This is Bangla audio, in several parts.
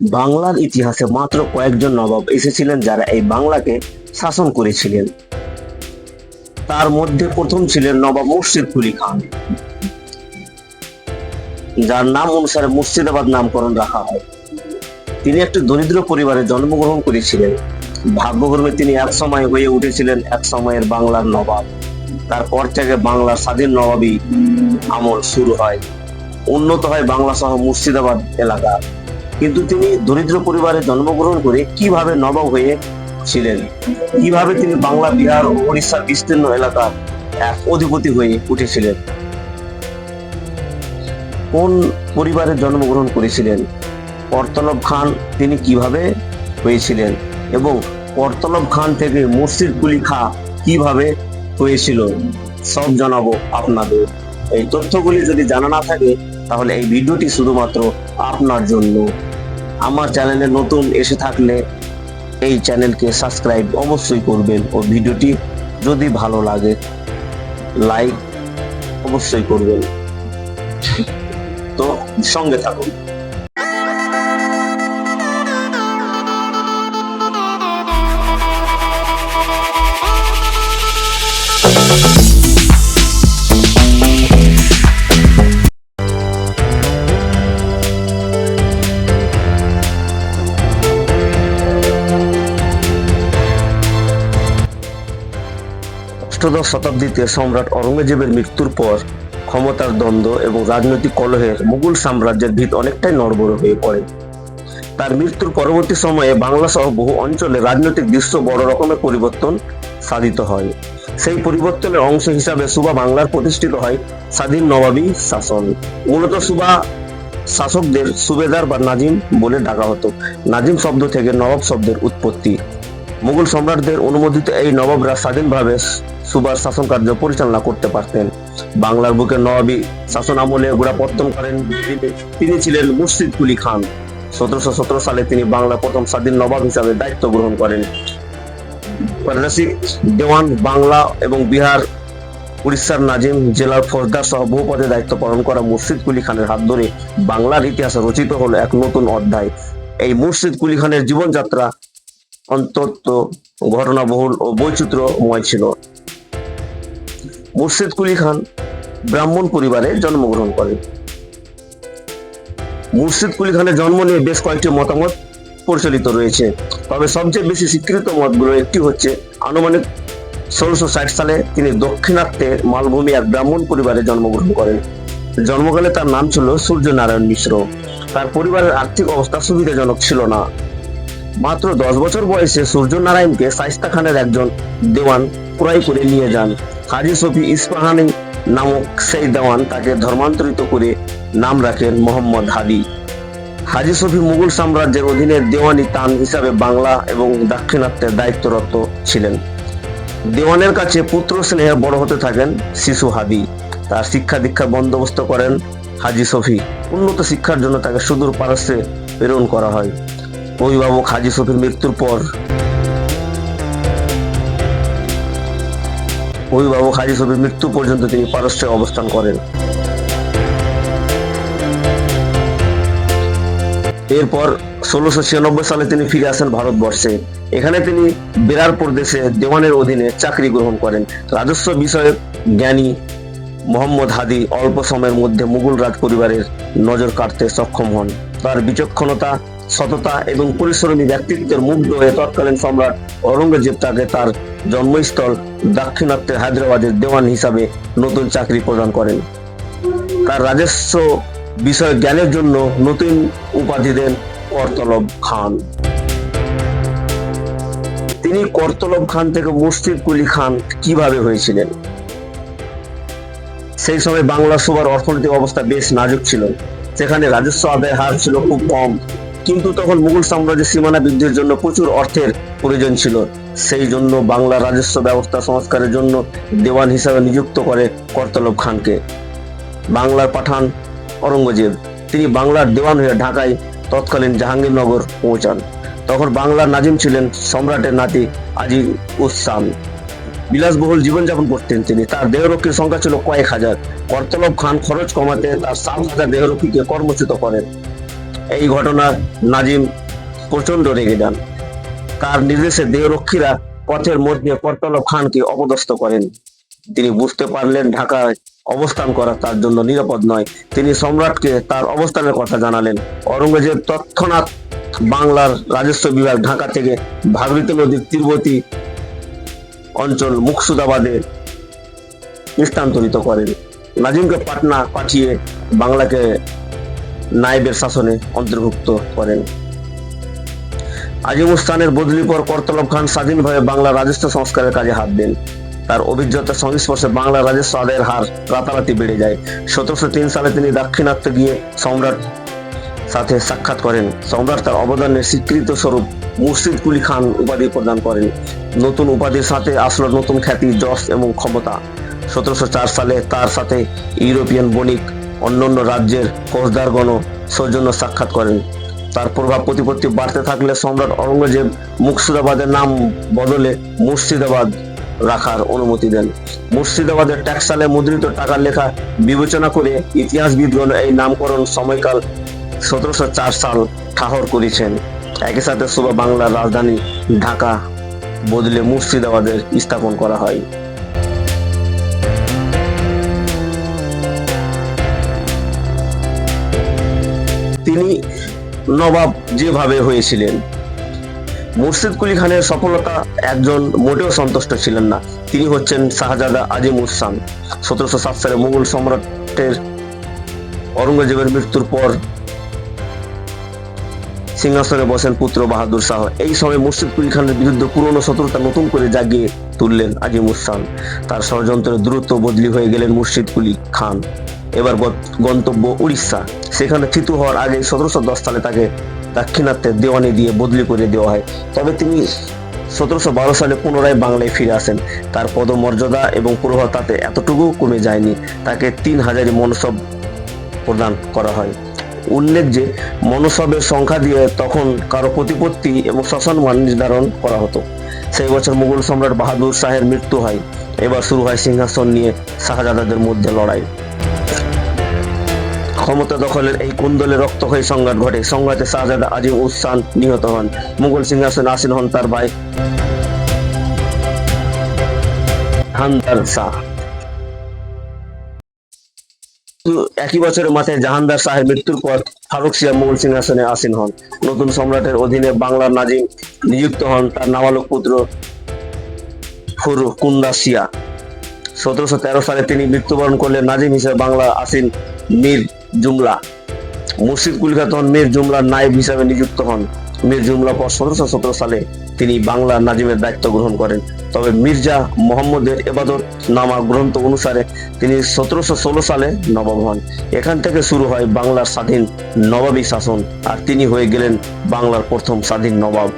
বাংলার ইতিহাসে মাত্র কয়েকজন নবাব এসেছিলেন যারা এই বাংলাকে শাসন করেছিলেন। তার মধ্যে প্রথম ছিলেন নবাব মুর্শিদ কুলি খান। যার নাম অনুসারে মুর্শিদাবাদ নামকরণ রাখা হয়। তিনি একটি দরিদ্র পরিবারে জন্মগ্রহণ করেছিলেন। ভাগ্যকর্মে তিনি এক সময় হয়ে উঠেছিলেন এক সময়ের বাংলার নবাব। তারপর থেকে বাংলার স্বাধীন নবাবী আমল শুরু হয়। উন্নত হয় বাংলা সহ মুর্শিদাবাদ এলাকা কিন্তু তিনি দরিদ্র পরিবারে জন্মগ্রহণ করে কীভাবে নবাব হয়ে ছিলেন? কীভাবে তিনি বাংলা, বিহার ও উড়িষ্যার বিস্তীর্ণ এলাকার এক অধিপতি হয়ে উঠেছিলেন? কোন পরিবারে জন্মগ্রহণ করেছিলেন? করতলব খান তিনি কীভাবে হয়েছিলেন? এবং করতলব খান থেকে মুর্শিদ কুলি খা কীভাবে হয়েছিল? সব জানাব আপনাদের। এই তথ্যগুলি যদি জানা না থাকে, তাহলে এই ভিডিওটি শুধুমাত্র আপনার জন্য। আমার চ্যানেলে নতুন এসে থাকলে এই চ্যানেলকে সাবস্ক্রাইব অবশ্যই করবেন ও ভিডিওটি যদি ভালো লাগে লাইক অবশ্যই করবেন। তো সঙ্গে থাকুন। অষ্টদশ শতাব্দীতে সম্রাট অরঙ্গজেবের মৃত্যুর পর ক্ষমতার দ্বন্দ্ব এবং রাজনৈতিক কলহের মুঘল সাম্রাজ্যের ভিত অনেকটাই নড়বড় হয়ে পড়ে। তার মৃত্যুর পরবর্তী সময়ে বাংলা সহ বহু অঞ্চলে রাজনৈতিক দৃশ্য বড় রকমের পরিবর্তন সাধিত হয়। সেই পরিবর্তনের অংশ হিসাবে সুবা বাংলার প্রতিষ্ঠিত হয় স্বাধীন নবাবী শাসন। মূলত সুবা শাসকদের সুবেদার বা নাজিম বলে ডাকা হতো। নাজিম শব্দ থেকে নবাব শব্দের উৎপত্তি। মুঘল সম্রাটদের অনুমোদিত এই নবাবরা স্বাধীনভাবে সুবার শাসন কার্য পরিচালনা করতে পারতেন। বাংলার বুকে নবাবী শাসন আমলে গোড়াপত্তন করেন তিনি- ছিলেন মুর্শিদ কুলি খান। সতেরোশো সতেরো সালে তিনি বাংলা প্রথম স্বাধীন নবাব হিসাবে দায়িত্ব গ্রহণ করেন। দেওয়ান বাংলা এবং বিহার, উড়িষ্যার নাজিম জেলার ফৌজদার সহ বহু পদে দায়িত্ব পালন করা মুর্শিদ কুলি খানের হাত ধরে বাংলার ইতিহাসে রচিত হলো এক নতুন অধ্যায়। এই মুর্শিদ কুলি খানের জীবনযাত্রা অন্তত ঘটনাবহুল ও বৈচিত্র্যময় ছিল। মুর্শিদ কুলি খান ব্রাহ্মণ পরিবারে জন্মগ্রহণ করেন। মুর্শিদ কুলি খানের জন্ম নিয়ে বেশ কয়েকটি মতামত প্রচলিত রয়েছে। তবে সবচেয়ে বেশি স্বীকৃত মতগুলো একটি হচ্ছে, আনুমানিক ষোলোশো ষাট সালে তিনি দক্ষিণাত্যে মালভূমি এক ব্রাহ্মণ পরিবারে জন্মগ্রহণ করেন। জন্মকালে তার নাম ছিল সূর্য নারায়ণ মিশ্র। তার পরিবারের আর্থিক অবস্থা সুবিধাজনক ছিল না। মাত্র দশ বছর বয়সে সূর্য নারায়ণকে শাইস্তা খানের একজন দেওয়ান ক্রয় করে নিয়ে যান। হাজি সফি ইস্পাহানি নামক সেই দেওয়ান তাকে ধর্মান্তরিত করে নাম রাখেন মোহাম্মদ হাদি। হাজি সফি মুঘল সাম্রাজ্যের অধীনে দেওয়ানি তান হিসাবে বাংলা এবং দাক্ষিণাত্যের দায়িত্বরত ছিলেন। দেওয়ানের কাছে পুত্র স্নেহে বড় হতে থাকেন শিশু হাদি। তার শিক্ষা দীক্ষার বন্দোবস্ত করেন হাজি সফি উন্নত শিক্ষার জন্য তাকে সুদূর পারস্যে প্রেরণ করা হয়। অভিভাবক হাজি সফির মৃত্যুর পর অভিভাবক হাজি সফির মৃত্যু পর্যন্ত তিনি পারস্যে অবস্থান করেন। এরপর ষোলোশো ছিয়ানব্বই সালে তিনি ফিরে আসেন ভারতবর্ষে। এখানে তিনি বেরার প্রদেশে দেওয়ানের অধীনে চাকরি গ্রহণ করেন। রাজস্ব বিষয়ক জ্ঞানী মোহাম্মদ হাদি অল্প সময়ের মধ্যে মুঘল রাজ পরিবারের নজর কাটতে সক্ষম হন। তার বিচক্ষণতা সততা এবং পরিশ্রমী ব্যক্তিত্বের মুগ্ধ হয়ে তৎকালীন সম্রাট ঔরঙ্গজেব তাকে তার জন্মস্থল দাক্ষিণাত্যের হায়দ্রাবাদের দেওয়ান হিসাবে নতুন চাকরি প্রদান করেন। তার রাজস্ব বিষয় জ্ঞানের জন্য নতুন উপাধি দেন করতলব খান। তিনি করতলব খান থেকে মুর্শিদ কুলি খান কীভাবে হয়েছিলেন? সেই সময় বাংলা সবার অর্থনৈতিক অবস্থা বেশ নাজুক ছিল। সেখানে রাজস্ব আদায় হার ছিল খুব কম। কিন্তু তখন মুঘল সাম্রাজ্যের সীমানা বৃদ্ধির জন্য প্রচুর অর্থের প্রয়োজন ছিল। সেই জন্য বাংলা রাজস্ব ব্যবস্থা সংস্কারের জন্য দেওয়ান হিসাবে নিযুক্ত করে করতলব খানকে। বাংলার পাঠান অরঙ্গজেব তিনি বাংলার দেওয়ান হয়ে ঢাকায় তৎকালীন জাহাঙ্গীরনগর পৌঁছান। তখন বাংলার নাজিম ছিলেন সম্রাটের নাতি আজি উসাম বিলাসবহুল জীবনযাপন করতেন তিনি। তার দেহরক্ষীর সংখ্যা ছিল কয়েক হাজার। করতলব খান খরচ কমাতে তার সাত হাজার দেহরক্ষীকে কর্মচ্যুত করেন। এই ঘটনার নাজিম প্রচণ্ড রেগে যান। তার নির্দেশে দেহরক্ষীরা পথের মধ্যে করতলব খানকে অপদস্থ করেন। তিনি বুঝতে পারলেন ঢাকায় অবস্থান করা তার জন্য নিরাপদ নয়। তিনি সম্রাটকে তার অবস্থানের কথা জানালেন। অরঙ্গজেব তৎক্ষণাৎ বাংলার রাজস্ব বিভাগ ঢাকা থেকে ভাগীরথী নদীর তীরবর্তী অঞ্চল মুকসুদাবাদে স্থানান্তরিত করেন। নাজিমকে পাটনা পাঠিয়ে বাংলাকে নাইবের শাসনে অন্তর্ভুক্ত করেন। আজিমুস্তানের বদলি পর করতলব খান স্বাধীনভাবে বাংলা রাজস্ব সংস্কারের কাজে হাত দেন। তার অভিজ্ঞতার সংস্পর্শে বাংলা রাজস্ব আদায়ের হার রাতারাতি বেড়ে যায়। সতেরোশো তিন সালে তিনি দাক্ষিণাত্যে গিয়ে সম্রাট সাথে সাক্ষাৎ করেন। সম্রাট তার অবদানের স্বীকৃত স্বরূপ মুর্শিদ কুলি খান উপাধি প্রদান করেন। নতুন উপাধির সাথে আসলো নতুন খ্যাতি, যশ এবং ক্ষমতা। সতেরোশো চার সালে তার সাথে ইউরোপিয়ান বণিক অন্যান্য রাজ্যের ফৌজদারগণও সৌজন্য সাক্ষাৎ করেন। তার প্রভাব প্রতিপত্তি বাড়তে থাকলে সম্রাট অরঙ্গজেব মুর্শিদাবাদের নাম বদলে মুর্শিদাবাদ রাখার অনুমতি দেন। মুর্শিদাবাদের ট্যাক্সালে মুদ্রিত টাকার লেখা বিবেচনা করে ইতিহাসবিদগণ এই নামকরণ সময়কাল সতেরোশো চার সাল ঠাহর করেছেন। একই সাথে শুভ বাংলার রাজধানী ঢাকা বদলে মুর্শিদাবাদের স্থাপন করা হয়। তিনি নবাব যেভাবে হয়েছিলেন। মুর্শিদ কুলি খানের সফলতা একজন মোটেও সন্তুষ্ট ছিলেন না। তিনি হচ্ছেন শাহজাদা আজিম উসান সতেরোশো সাত সালে মুঘল সম্রাটের অরঙ্গজেবের মৃত্যুর পর সিংহাসনে বসেন পুত্র বাহাদুর শাহ। এই সময় মুর্শিদ কুলি খানের বিরুদ্ধে পুরনো শত্রুতা নতুন করে জাগিয়ে তুললেন আজিম উসান তার ষড়যন্ত্রে দ্রুত বদলি হয়ে গেলেন মুর্শিদ কুলি খান। এবার গন্তব্য উড়িষ্যা। সেখানে থিতু হওয়ার আগে সতেরোশো দশ সালে তাকে দাক্ষিণাত্যে দেওয়ানি দিয়ে বদলি করে দেওয়া হয়। তবে তিনি সতেরোশো বারো সালে পুনরায় বাংলায় ফিরে আসেন। তার পদমর্যাদা এবং প্রভাব তাতে এতটুকু কমে যায়নি, তাকে তিন হাজারি মনসব প্রদান করা হয়। উল্লেখ যে, মনসবের সংখ্যা দিয়ে তখন কারও প্রতিপত্তি এবং মান নির্ধারণ করা হতো। সেই বছর মুঘল সম্রাট বাহাদুর শাহের মৃত্যু হয়। এবার শুরু হয় সিংহাসন নিয়ে শাহজাদাদের মধ্যে লড়াই। ক্ষমতা দখলের এই কুন্দলে রক্ত হয়ে সংঘাত ঘটে। সংঘাতে শাহজাদা আজিম উসান নিহত হন। মুঘল সিংহাসনে আসীন হন তার ভাই একই বছরের মাথায় জাহানদার শাহের মৃত্যুর পর ফারুক সিয়া মুঘল সিংহাসনে আসীন হন। নতুন সম্রাটের অধীনে বাংলার নাজিম নিযুক্ত হন তার নাবালক পুত্র ফুরকুন্দা সিয়া সতেরোশো তেরো সালে তিনি মৃত্যুবরণ করলে নাজিম হিসেবে বাংলা আসীন মীর জুমলা। মুর্শিদ কুলখাত হন মীর জুমলার নায়েব হিসাবে নিযুক্ত হন। মীর জুমলা পর সতেরোশো সতেরো সালে তিনি বাংলা নাজিমের দায়িত্ব গ্রহণ করেন। তবে মির্জা মোহাম্মদের এবাদত নামা গ্রন্থ অনুসারে তিনি সতেরোশো ষোলো সালে নবাব হন। এখান থেকে শুরু হয় বাংলার স্বাধীন নবাবী শাসন আর তিনি হয়ে গেলেন বাংলার প্রথম স্বাধীন নবাব।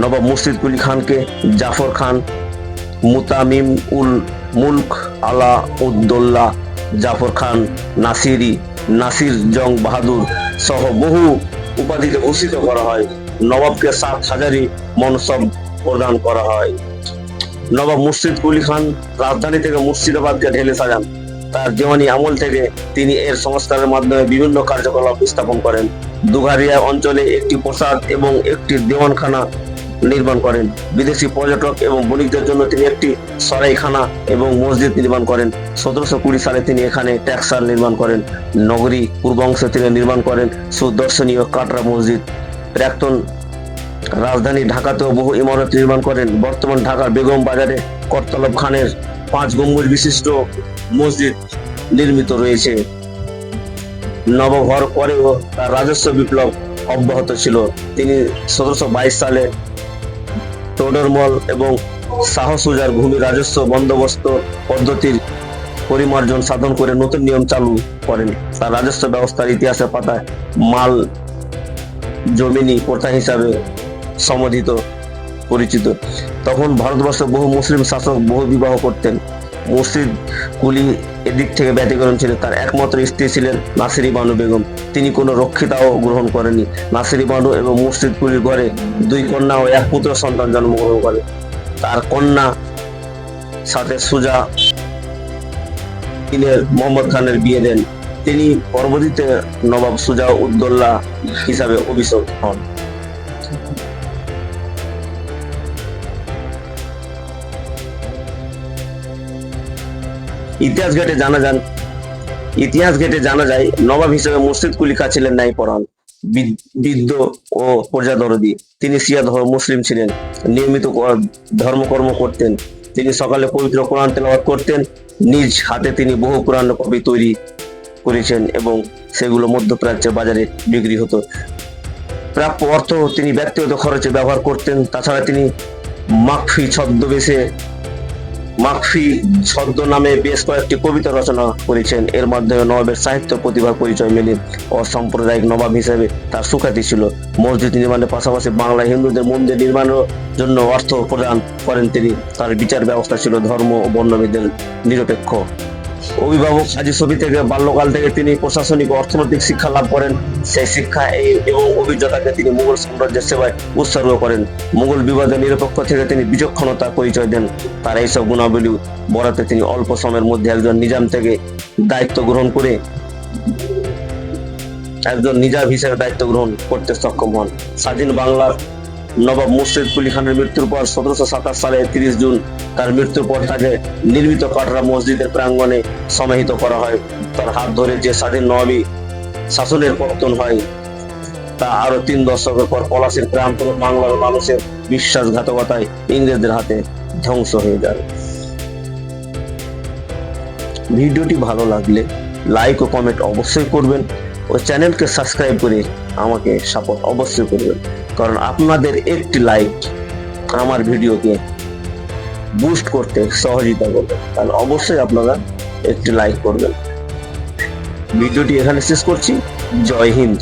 নবাব মুর্শিদ কুলি খানকে জাফর খান, মুতামিম উল মুলক আলা উদ্দোল্লা জাফর খান, নাসিরি নাসির জং বাহাদুর সহ বহু উপাধিতে ভূষিত করা হয়। নবাবকে সাত হাজারি মনসব প্রদান করা হয়। নবাব মুর্শিদ কুলি খান রাজধানী থেকে মুর্শিদাবাদকে ঢেলে সাজান। তার দেওয়ানি আমল থেকে তিনি এর সংস্কারের মাধ্যমে বিভিন্ন কার্যকলাপ স্থাপন করেন। দুঘারিয়া অঞ্চলে একটি প্রসাদ এবং একটি দেওয়ানখানা নির্মাণ করেন। বিদেশি পর্যটক এবং বণিকদের জন্য তিনি একটি সরাইখানা এবং মসজিদ নির্মাণ করেন। সতেরোশো কুড়ি সালে তিনি এখানে ট্যাক্সার নির্মাণ করেন। নগরী পূর্ব পূর্বাংশে তিনি নির্মাণ করেন সুদর্শনীয় কাটরা মসজিদ। প্রাক্তন রাজধানী ঢাকাতেও বহু ইমারত নির্মাণ করেন। বর্তমান ঢাকার বেগম বাজারে করতলব খানের পাঁচ গম্বুজ বিশিষ্ট মসজিদ নির্মিত রয়েছে। হওয়ার পরেও তার রাজস্ব বিপ্লব অব্যাহত ছিল। তিনি সতেরোশো বাইশ সালে টোডরমল এবং সাহসুজার ভূমি রাজস্ব বন্দোবস্ত পদ্ধতির পরিমার্জন সাধন করে নতুন নিয়ম চালু করেন। তার রাজস্ব ব্যবস্থার ইতিহাসের পাতায় মাল, জমিনি, প্রথা হিসাবে সমধিত পরিচিত। তখন ভারতবর্ষে বহু মুসলিম শাসক বহু বিবাহ করতেন। মুর্শিদ কুলি এদিক থেকে ব্যতিক্রম ছিলেন তার একমাত্র স্ত্রী ছিলেন নাসিরি বানু বেগম। তিনি কোনো রক্ষিতাও গ্রহণ করেননি। নাসিরি বানু এবং মুর্শিদ কুলির ঘরে দুই কন্যা ও এক পুত্র সন্তান জন্মগ্রহণ করে। তার কন্যা সাথে সুজা তিনের মোহাম্মদ খানের বিয়ে দেন। তিনি পরবর্তীতে নবাব সুজা উদ্দৌলা হিসাবে অভিষেক হন। ইতিহাস ঘেটে জানা যান, ইতিহাস ঘেটে জানা যায়, নবাব হিসেবে মুর্শিদ কুলি খা ছিলেন নাই পড়ান বিদ- বৃদ্ধ ও প্রজাদরদি তিনি শিয়া মুসলিম ছিলেন নিয়মিত ধর্মকর্ম করতেন, তিনি সকালে পবিত্র কোরআন তেলাওয়াত করতেন, নিজ হাতে তিনি বহু কোরআন কপি তৈরি করেছেন এবং সেগুলো মধ্যপ্রাচ্যের বাজারে বিক্রি হতো। প্রাপ্য অর্থ তিনি ব্যক্তিগত খরচে ব্যবহার করতেন, তাছাড়া তিনি মাকফি ছদ্মবেশে মাকফি ছদ্ম নামে বেশ কয়েকটি কবিতা রচনা করেছেন। এর মাধ্যমে নবাবের সাহিত্য প্রতিভার পরিচয় মেলে। অসাম্প্রদায়িক নবাব হিসেবে তার সুখ্যাতি ছিল। মসজিদ নির্মাণের পাশাপাশি বাংলা হিন্দুদের মন্দির নির্মাণের জন্য অর্থ প্রদান করেন তিনি। তার বিচার ব্যবস্থা ছিল ধর্ম ও বর্ণভেদের নিরপেক্ষ। অভিভাবক হাজি ছবি থেকে বাল্যকাল থেকে তিনি প্রশাসনিক অর্থনৈতিক শিক্ষা লাভ করেন। সেই শিক্ষা এই- এবং অভিজ্ঞতাকে তিনি মুঘল সাম্রাজ্যের সেবায় উৎসর্গ করেন। মুঘল বিবাদের নিরপেক্ষ থেকে তিনি বিচক্ষণতা পরিচয় দেন। তার এইসব গুণাবলী বরাতে তিনি অল্প সময়ের মধ্যে একজন নিজাম থেকে দায়িত্ব গ্রহণ করে একজন নিজাম হিসেবে দায়িত্ব গ্রহণ করতে সক্ষম হন। স্বাধীন বাংলার নবাব মুর্শিদ কুলি খানের মৃত্যুর পর সতেরোশো সাতাশ সালে তিরিশ জুন তার মৃত্যুর পর তাকে নির্মিত কাটরা মসজিদের প্রাঙ্গণে সমাহিত করা হয়। তার হাত ধরে যে স্বাধীন নবাবী শাসনের পতন হয়, তা আরও তিন দশকের পর পলাশির ক্রান্ত বাংলার মানুষের বিশ্বাসঘাতকতায় ইংরেজদের হাতে ধ্বংস হয়ে যায়। ভিডিওটি ভালো লাগলে লাইক ও কমেন্ট অবশ্যই করবেন। ও চ্যানেলকে সাবস্ক্রাইব করে আমাকে সাপোর্ট অবশ্যই করবেন। কারণ আপনাদের একটি লাইক আমার ভিডিওকে বুস্ট করতে সহযোগিতা করবে। তাহলে অবশ্যই আপনারা একটি লাইক করবেন। ভিডিওটি এখানে শেষ করছি। জয় হিন্দ।